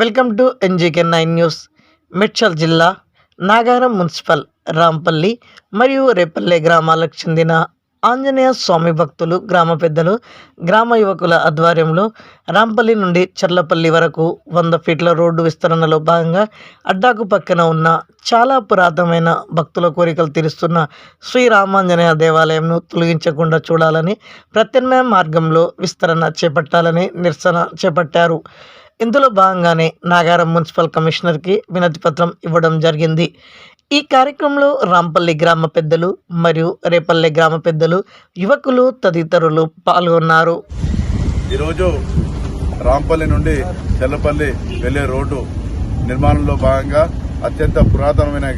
Welcome to NGK nine news. Medchal జిల్లా Nagaram municipal Rampalli మరియు రేపల్లె గ్రామాలకు చెందిన ఆంజనేయ స్వామి భక్తులు గ్రామ పెద్దలు గ్రామ యువకుల ఆధ్వర్యంలో రాంపల్లి నుండి చర్లపల్లి వరకు వంద ఫీట్ల రోడ్డు విస్తరణలో భాగంగా అడ్డాకు పక్కన ఉన్న చాలా పురాతనమైన భక్తుల కోరికలు తీరుస్తున్న శ్రీ రామాంజనేయ దేవాలయంను తొలగించకుండా చూడాలని ప్రత్యామ్నాయ మార్గంలో విస్తరణ చేపట్టాలని నిరసన చేపట్టారు. ఇందులో భాగంగానే నాగారం మున్సిపల్ కమిషనర్కి వినతి పత్రం ఇవ్వడం జరిగింది. ఈ కార్యక్రమంలో రాంపల్లి గ్రామ పెద్దలు మరియు రేపల్లి గ్రామ పెద్దలు యువకులు తదితరులు పాల్గొన్నారు. ఈరోజు రాంపల్లి నుండి చెల్లపల్లి వెళ్ళే రోడ్డు నిర్మాణంలో భాగంగా అత్యంత పురాతనమైన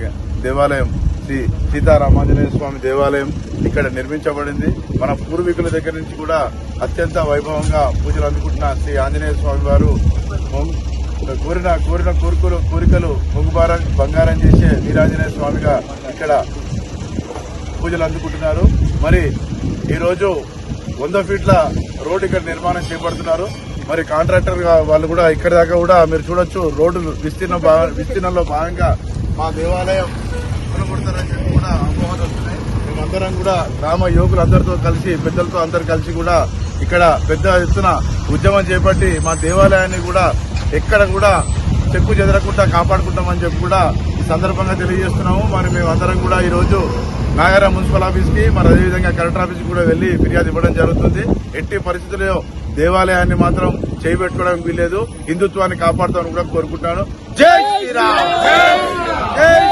దేవాలయం శ్రీ సీతారామాంజనేయ స్వామి దేవాలయం ఇక్కడ నిర్మించబడింది. మన పూర్వీకుల దగ్గర నుంచి కూడా అత్యంత వైభవంగా పూజలు అందుకుంటున్న శ్రీ ఆంజనేయ స్వామి వారు కోరిన కోరిన కోరికలు కోరికలు పొంగుబారం బంగారం చేసే వీరాంజనేయ స్వామిగా ఇక్కడ పూజలు అందుకుంటున్నారు. మరి ఈరోజు వంద ఫీట్ల రోడ్డు ఇక్కడ నిర్మాణం చేపడుతున్నారు. మరి కాంట్రాక్టర్ వాళ్ళు కూడా ఇక్కడ దాకా కూడా మీరు చూడొచ్చు రోడ్డు విస్తీర్ణ విస్తీర్ణంలో భాగంగా మా దేవాలయం చెప్పి కూడా అపోహలు వస్తున్నాయి. మేమందరం కూడా గ్రామ యువకులందరితో కలిసి పెద్దలతో అందరు కలిసి కూడా ఇక్కడ పెద్ద ఎత్తున ఉద్యమం చేపట్టి మా దేవాలయాన్ని కూడా ఎక్కడ కూడా చెక్కు చెదరకుండా కాపాడుకుంటామని చెప్పి కూడా ఈ సందర్భంగా తెలియజేస్తున్నాము. మరి మేము అందరం కూడా ఈరోజు నాగర మున్సిపల్ ఆఫీస్కి మరి అదేవిధంగా కలెక్టర్ ఆఫీస్కి కూడా వెళ్ళి ఫిర్యాదు ఇవ్వడం జరుగుతుంది. ఎట్టి పరిస్థితుల్లో దేవాలయాన్ని మాత్రం చేయబెట్టుకోవడానికి వీల్లేదు. హిందుత్వాన్ని కాపాడుతామని కూడా కోరుకుంటాను. జై శ్రీరామ్!